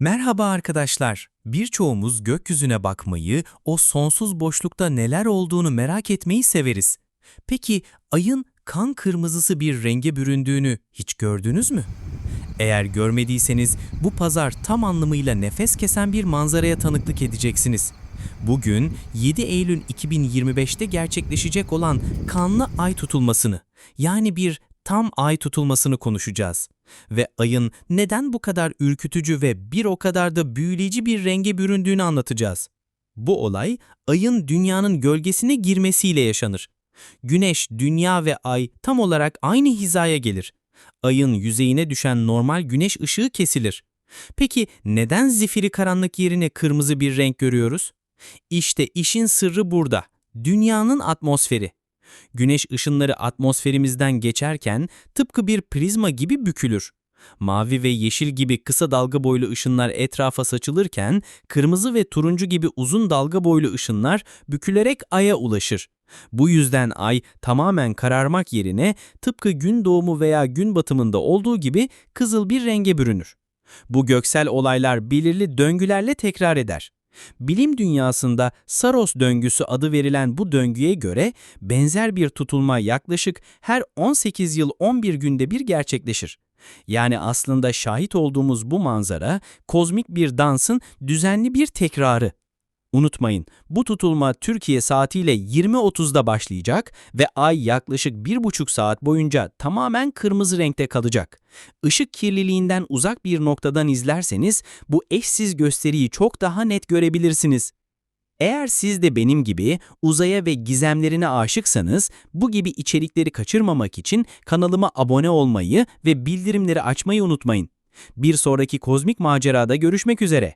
Merhaba arkadaşlar. Birçoğumuz gökyüzüne bakmayı, o sonsuz boşlukta neler olduğunu merak etmeyi severiz. Peki ayın kan kırmızısı bir renge büründüğünü hiç gördünüz mü? Eğer görmediyseniz bu pazar tam anlamıyla nefes kesen bir manzaraya tanıklık edeceksiniz. Bugün 7 Eylül 2025'te gerçekleşecek olan kanlı ay tutulmasını, yani bir tam ay tutulmasını konuşacağız. Ve ayın neden bu kadar ürkütücü ve bir o kadar da büyüleyici bir renge büründüğünü anlatacağız. Bu olay ayın dünyanın gölgesine girmesiyle yaşanır. Güneş, dünya ve ay tam olarak aynı hizaya gelir. Ayın yüzeyine düşen normal güneş ışığı kesilir. Peki neden zifiri karanlık yerine kırmızı bir renk görüyoruz? İşte işin sırrı burada. Dünyanın atmosferi. Güneş ışınları atmosferimizden geçerken tıpkı bir prizma gibi bükülür. Mavi ve yeşil gibi kısa dalga boylu ışınlar etrafa saçılırken kırmızı ve turuncu gibi uzun dalga boylu ışınlar bükülerek aya ulaşır. Bu yüzden ay tamamen kararmak yerine tıpkı gün doğumu veya gün batımında olduğu gibi kızıl bir renge bürünür. Bu göksel olaylar belirli döngülerle tekrar eder. Bilim dünyasında Saros döngüsü adı verilen bu döngüye göre benzer bir tutulma yaklaşık her 18 yıl 11 günde bir gerçekleşir. Yani aslında şahit olduğumuz bu manzara kozmik bir dansın düzenli bir tekrarı. Unutmayın, bu tutulma Türkiye saatiyle 20.30'da başlayacak ve ay yaklaşık 1,5 saat boyunca tamamen kırmızı renkte kalacak. Işık kirliliğinden uzak bir noktadan izlerseniz bu eşsiz gösteriyi çok daha net görebilirsiniz. Eğer siz de benim gibi uzaya ve gizemlerine aşıksanız bu gibi içerikleri kaçırmamak için kanalıma abone olmayı ve bildirimleri açmayı unutmayın. Bir sonraki kozmik macerada görüşmek üzere.